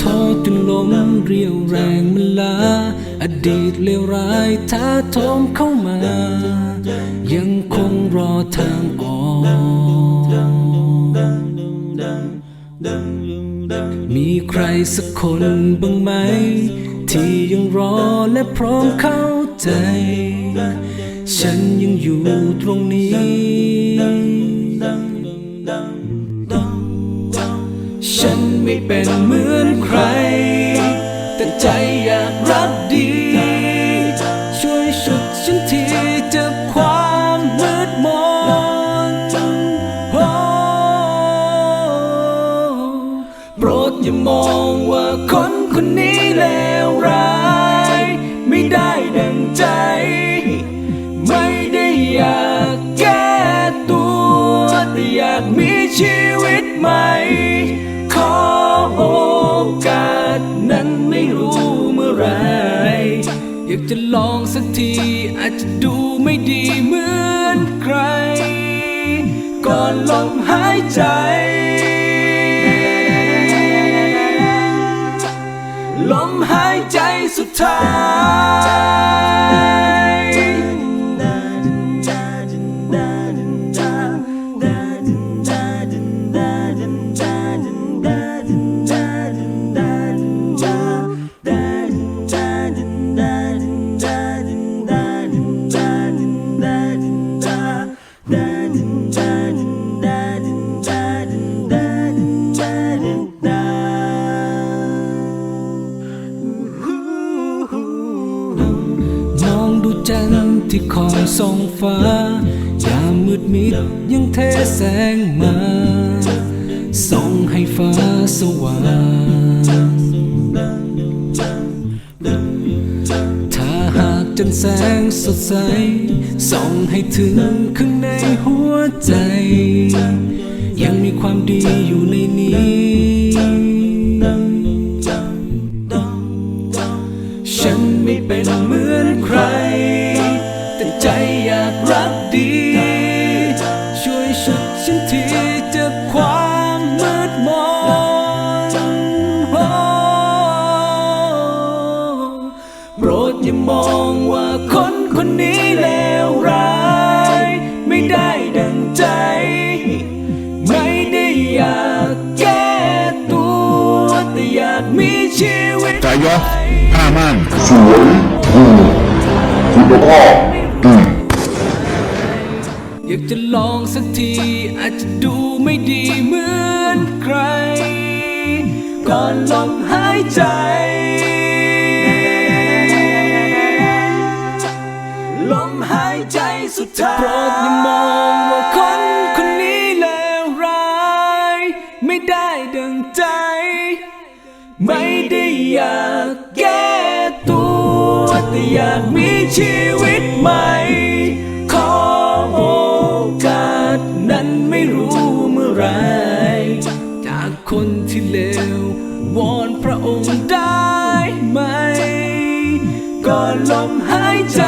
ท้อจนล้มเรียวแรงมันลา อดีตเลวร้ายท้าโถมเข้ามา ยังคงรอทางออกมีใครสักคนบ้างไหม ที่ยังรอและพร้อมเข้าใจ ฉันยังอยู่ตรงนี้ฉันไม่เป็นเหมือนใคร แต่ใจอยากรักดี ช่วยฉุดฉันทีจากความมืดมนโอ้โปรดอย่ามองว่าคนคนนี้เลวร้าย ไม่ได้ดั ชีวิตใหม่ ขอโอกาสนั้นไม่รู้เมื่อไร อยากจะลองสักทีอาจจะดูไม่ดีเหมือนใคร ก่อนลมหายใจ ลมหายใจสุดท้าย จันทร์ที่คอยส่องฟ้ายามมืดมิดยังเทแสงมาส่องให้ฟ้าสว่างถ้าหากจันแสงสดใสส่องให้ถึงข้างในหัวใจ ยังมีความดีอยู่ในนี้ฉันไม่เป็นมือ นใคร แต่ใจอยากรักดี ช่วยฉุดฉันทีจากความมืดมนโปรดอย่ามองว่าคนคนนี้ ผ้าม่านสวยถูกคุณภาพดีอยากจะลองสักทีอาจจะดูไม่ดีเหมือนใคร ก่อนลมหายใจ อยากแก้ตัวแต่อยากมีชีวิตใหม่ ขอโอกาสนั้นไม่รู้เมื่อไร จากคนที่เลววอนพระองค์ได้ไหม ก่อนลมหายใจ